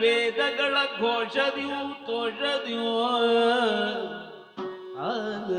ವೇದಗಳ ಘೋಷದಿಯು ತೋಷದಿಯು. ಆಗ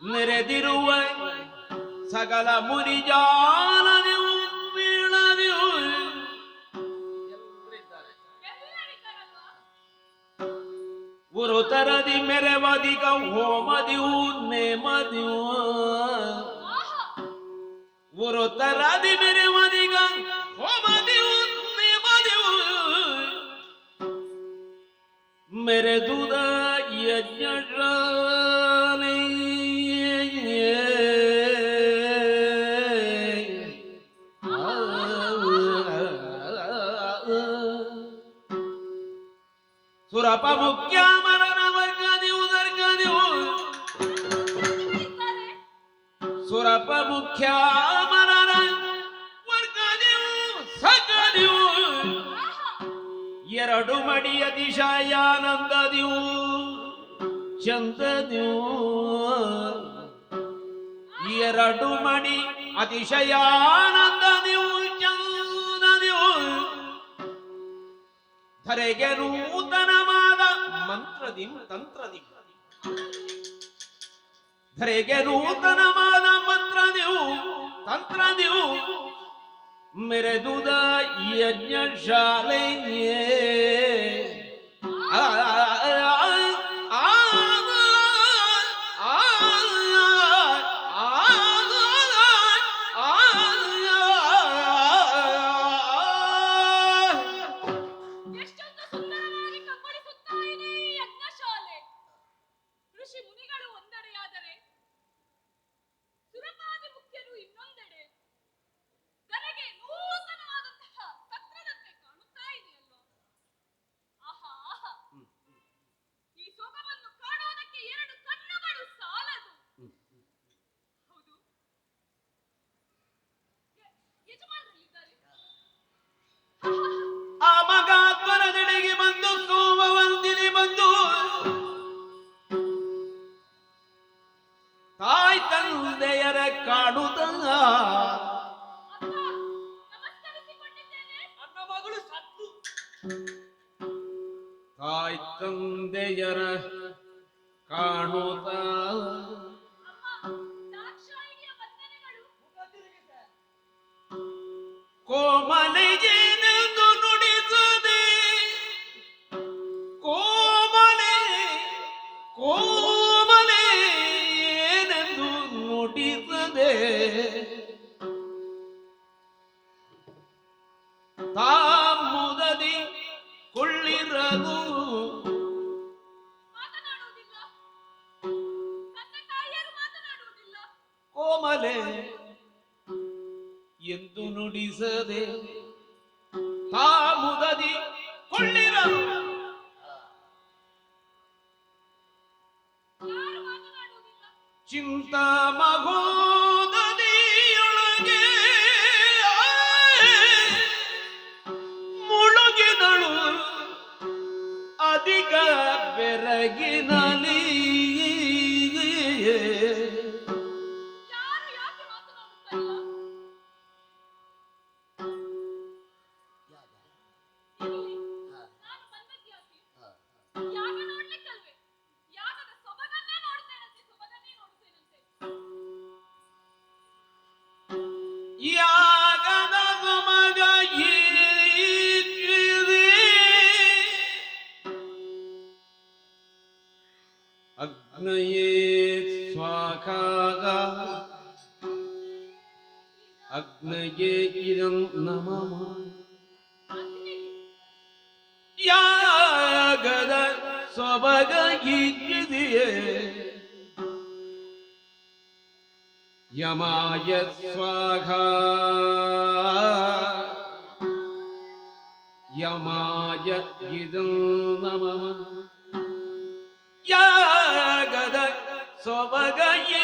ನೆರೆದಿರುವ ಸಕಲ ಮುನಿಜಾನದಿಯು ಎಲ್ಲರಿದ್ದಾರಲ್ವಾ ಉರುತರದಿ ಮೆರೆವದಿಗ ಹೋಮದಿಯು ನೇಮದಿಯು. ಆಹಾ ಉರುತರದಿ ಮೆರೆವದಿಗ ಹೋಮದಿಯು ಮೆರೆದುದ ಯಜ್ಞಶಾಲೆ ಸುರಪ ಮುಖ್ಯ ಮರಣ ವರ್ಗದಿವು ದರ್ಗದಿವು ಸುರಪ ಮುಖ್ಯ ಎರಡು ಮಡಿ ಅತಿಶಯಾನಂದದಿವು ಚಂದದಿವು ಎರಡು ಮಡಿ ಅತಿಶಯಾನಂದದಿವು, ಚಂದದಿವು. ಧರೆಗೆ ನೂತನವಾದ ಮಂತ್ರದಿ, ತಂತ್ರದಿ. ಧರೆಗೆ ನೂತನವಾದ ಮಂತ್ರದಿವು ತಂತ್ರದಿವು ಮೆರೆದುದ ಯಜ್ಞಶಾಲೆಯೇ ಋಷಿ ಮುನಿಗಳು ಒಂದೆಡೆಯಾದರೆ ಸುರಪಾದ ಮುಖ್ಯರು ಇನ್ನೊಂದೆಡೆ ತಾಯಿ ತಂದೆಯರ ಕಾಣುತ್ತ ಕೋಮಲೆ ಎಂದು ನುಡಿಸದೆ ತಾಮುದದಿ ಮುದದಿ ಯಾರು ಮಾತನಾಡುವುದಿಲ್ಲ अग्नये स्वाकागाः अग्नये इदं नमः या गद स्वभगीये यमाय स्वाहा यमाय इदं नमः சோபகையே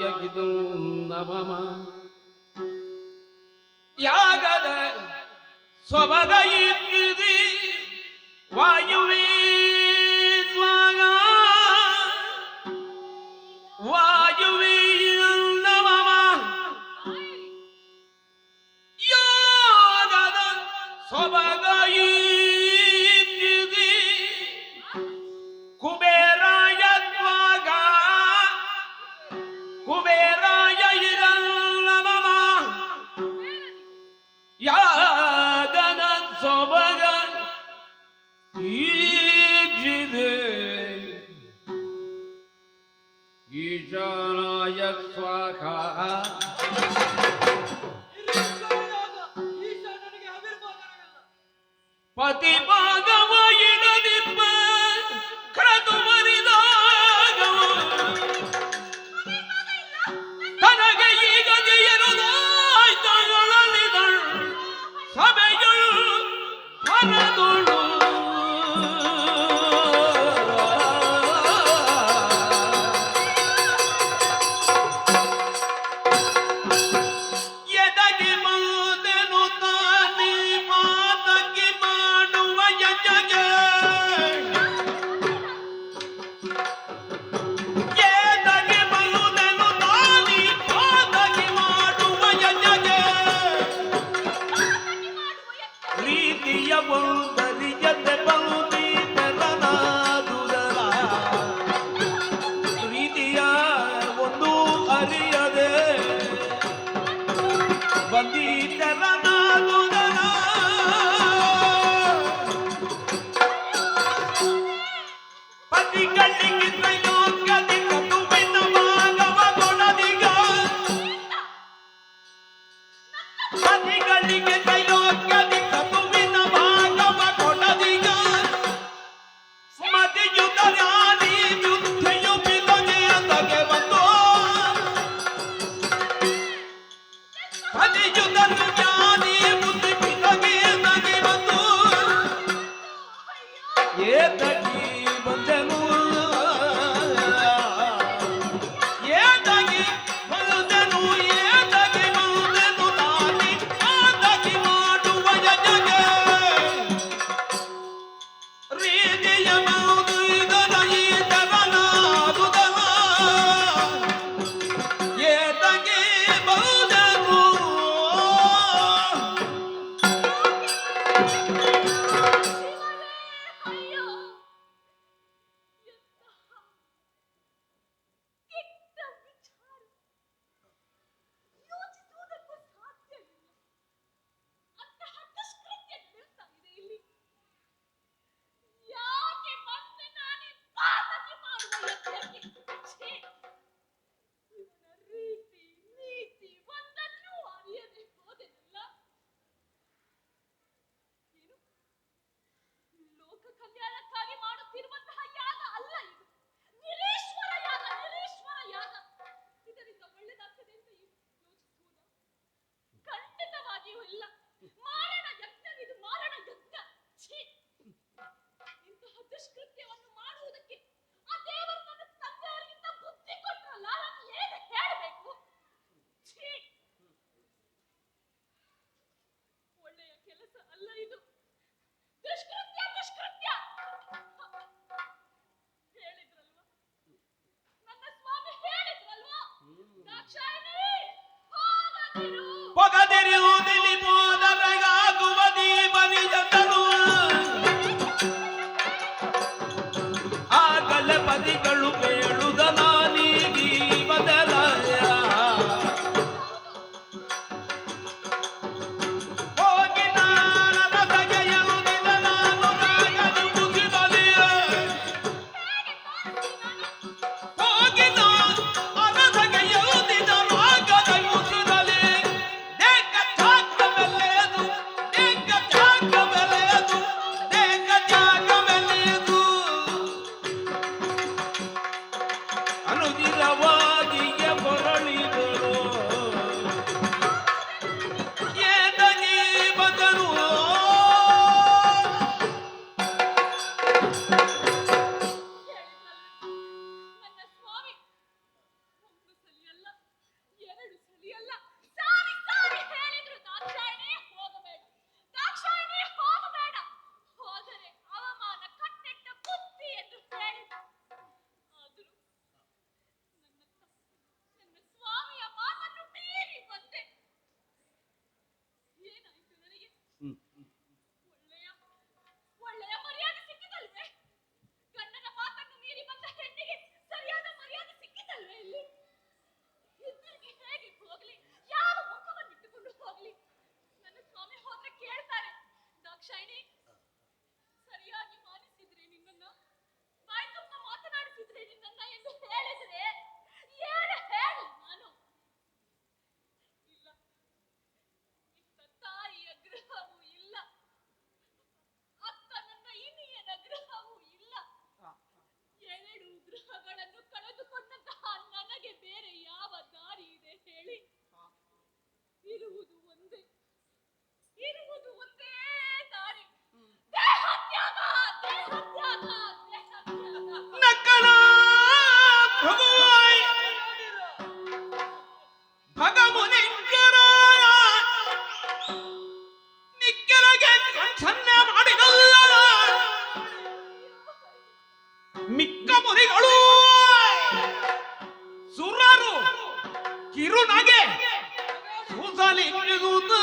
ಯಾಗಿದು ನವಮ ಯಾಗದ ಸ್ವಭದ ವಾಯುವೇ Yicide Yicana yetfaka கண்ணிக்கு தையும் ಅಲ್ಲ ಇದು ದುಷ್ಕೃತ್ಯ ದುಷ್ಕೃತ್ಯ. ಹೇಳಿದ್ರಲ್ವಾ? ನನ್ನ ಸ್ವಾಮಿ ಹೇಳಿದ್ರಲ್ವಾ? ದಾಕ್ಷಾಯಿಣಿ ಹೋಗದಿರು. ಇರುವುದು ಒಂದೇ. ಇರುವುದು ಒಂದೇ ದಾರಿ. ದೇಹತ್ಯಾಗ ದೇಹತ್ಯಾಗ ದೇಹತ್ಯಾಗ. ನಕಲ ಭಗವಾಯ್. ಭಗವನಿಂಜರ ನಿಕ್ಕರಗೆ ಕಂಠನ್ನ ಮಾಡಿದಲ್ಲ ಮಿಕ್ಕ ಮುರಿಗಳು Menudo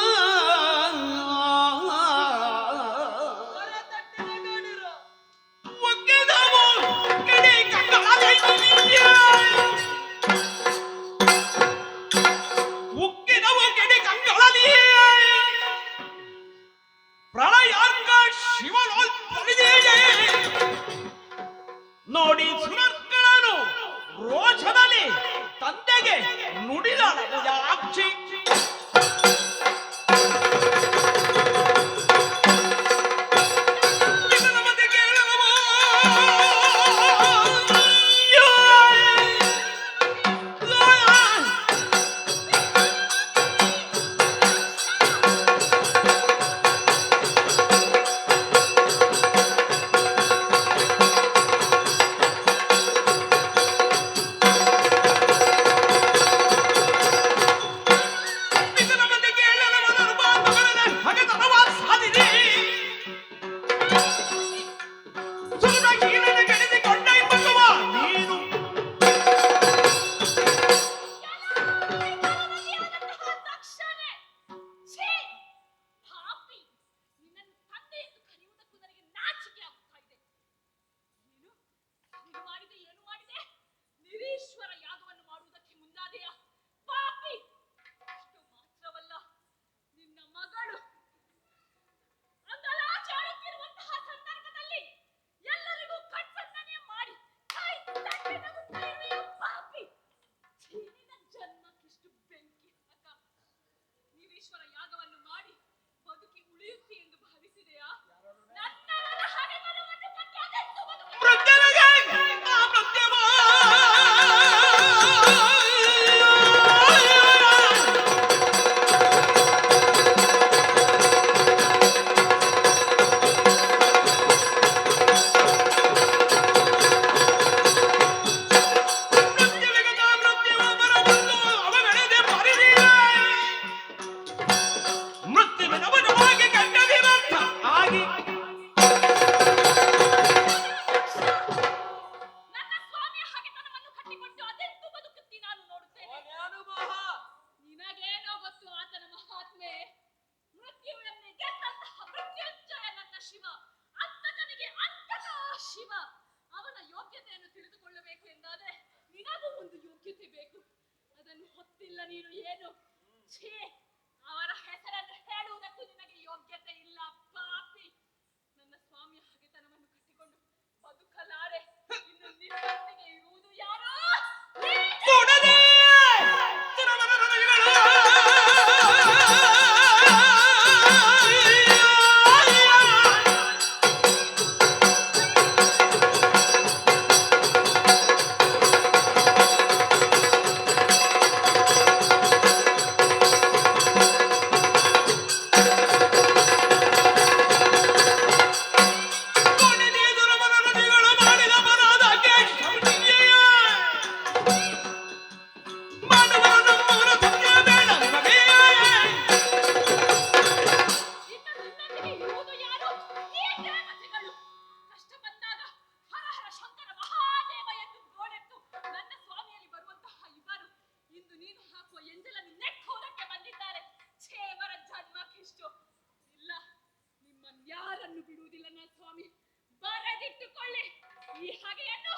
ವ್ಯಾಮೋಹ ನಿನಗೇನೋ ಗೊತ್ತು, ಆತನ ಮಹಾತ್ಮೆ? ಮೃತ್ಯುವಿನಲ್ಲಿ ಗೆದ್ದಂತಹ ಮೃತ್ಯುಂಜಯನನ್ನ ಶಿವ. ಅಂತಕನಿಗೆ ಅಂತಕ ಶಿವ. ಅವನ ಯೋಗ್ಯತೆಯನ್ನು ತಿಳಿದುಕೊಳ್ಳಬೇಕು ಎಂದಾದ್ರೆ ನಿನಗೂ ಒಂದು ಯೋಗ್ಯತೆ ಬೇಕು. ಅದನ್ನು ಹೊತ್ತಿಲ್ಲ ನೀನು ಏನು? ಛೇ, ಅವರ ಹೆಸರನ್ನು ಹೇಳುವುದಕ್ಕೂ ನಿನಗೆ ಯೋಗ್ಯತೆ ಇಲ್ಲಪ್ಪ. ಹಾಗೆ ಹೆಣ್ಣು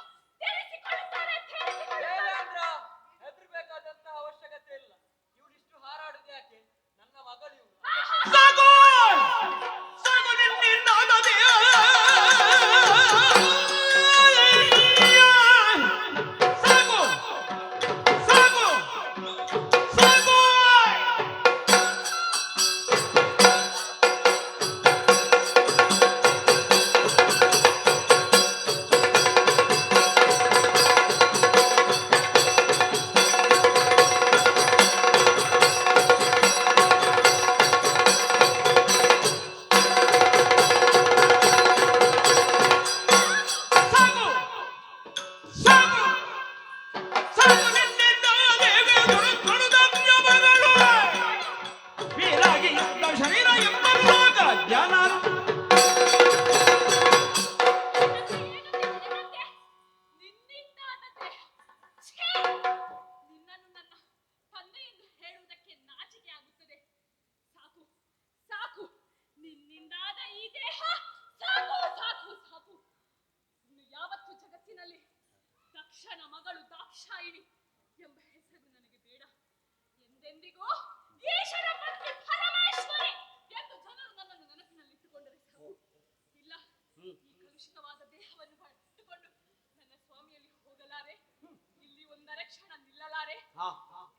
ದಕ್ಷನ ಮಗಳು ದಾಕ್ಷಾಯಿಣಿ ಎಂಬ ಹೆಸರು ನನಗೆ ಬೇಡ. ಎಂದೆಂದಿಗೂ ಈಶ್ವರ ಪತ್ನಿ ಪರಮೇಶ್ವರಿ ಎಂದು ಜನರು ನನ್ನನ್ನು ನೆನಪಿನಲ್ಲಿ ಇಟ್ಟುಕೊಂಡರೆ ಸಾಕು. ಇಲ್ಲ ಈ ಕಲುಷಿತವಾದ ದೇಹವನ್ನು ಇಟ್ಟುಕೊಂಡು ನನ್ನ ಸ್ವಾಮಿಯಲ್ಲಿ ಹೋಗಲಾರೆ. ಇಲ್ಲಿ ಒಂದರ ಕ್ಷಣ ನಿಲ್ಲಲಾರೆ. ಹಾ.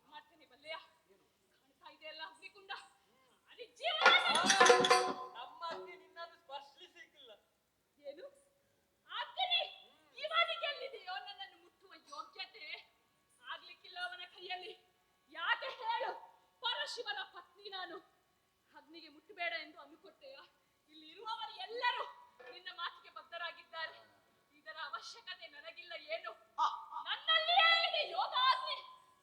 ಮಾಡ್ತೇನೆ ಬಲ್ಲೆಯ ಕಾಣ್ತಾ ಇದೆಯಲ್ಲ ಅಗ್ನಿಕುಂಡ. ಅಲ್ಲಿ ಜೀವನ ಪರಶಿವನ ಪತ್ನಿ ನಾನು. ಅಗ್ನಿಗೆ ಮುಟ್ಟಬೇಡ ಎಂದು ಅನ್ಕೊಟ್ಟೆಯ ಇಲ್ಲಿ ಇರುವವರು ಎಲ್ಲರೂ ನಿನ್ನ ಮಾತಿಗೆ ಬದ್ಧರಾಗಿದ್ದಾರೆ. ಇದರ ಅವಶ್ಯಕತೆ ನನಗಿಲ್ಲ ಏನು? ನನ್ನಲ್ಲಿಯೇ ಇದೆ ಯೋಗಾಗ್ನಿ.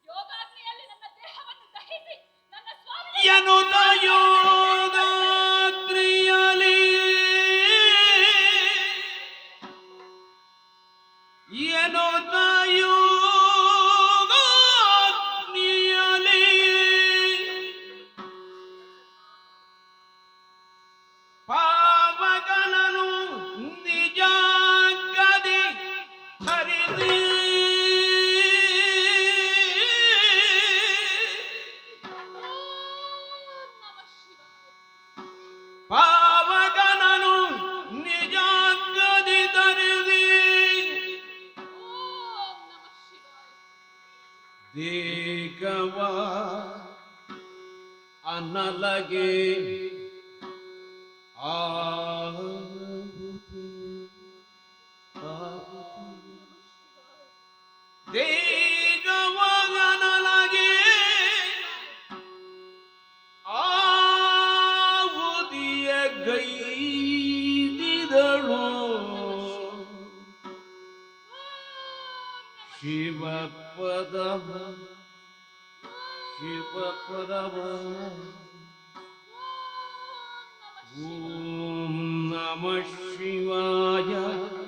ಯೋಗಾಗ್ನಿಯಲ್ಲಿ ನನ್ನ ದೇಹವನ್ನು ದಹಿಸಿ ನನ್ನ ಸ್ವಾಮಿ ಎನ್ನುತ್ತ शिवपदः शिवपद। ॐ नमः शिवाय।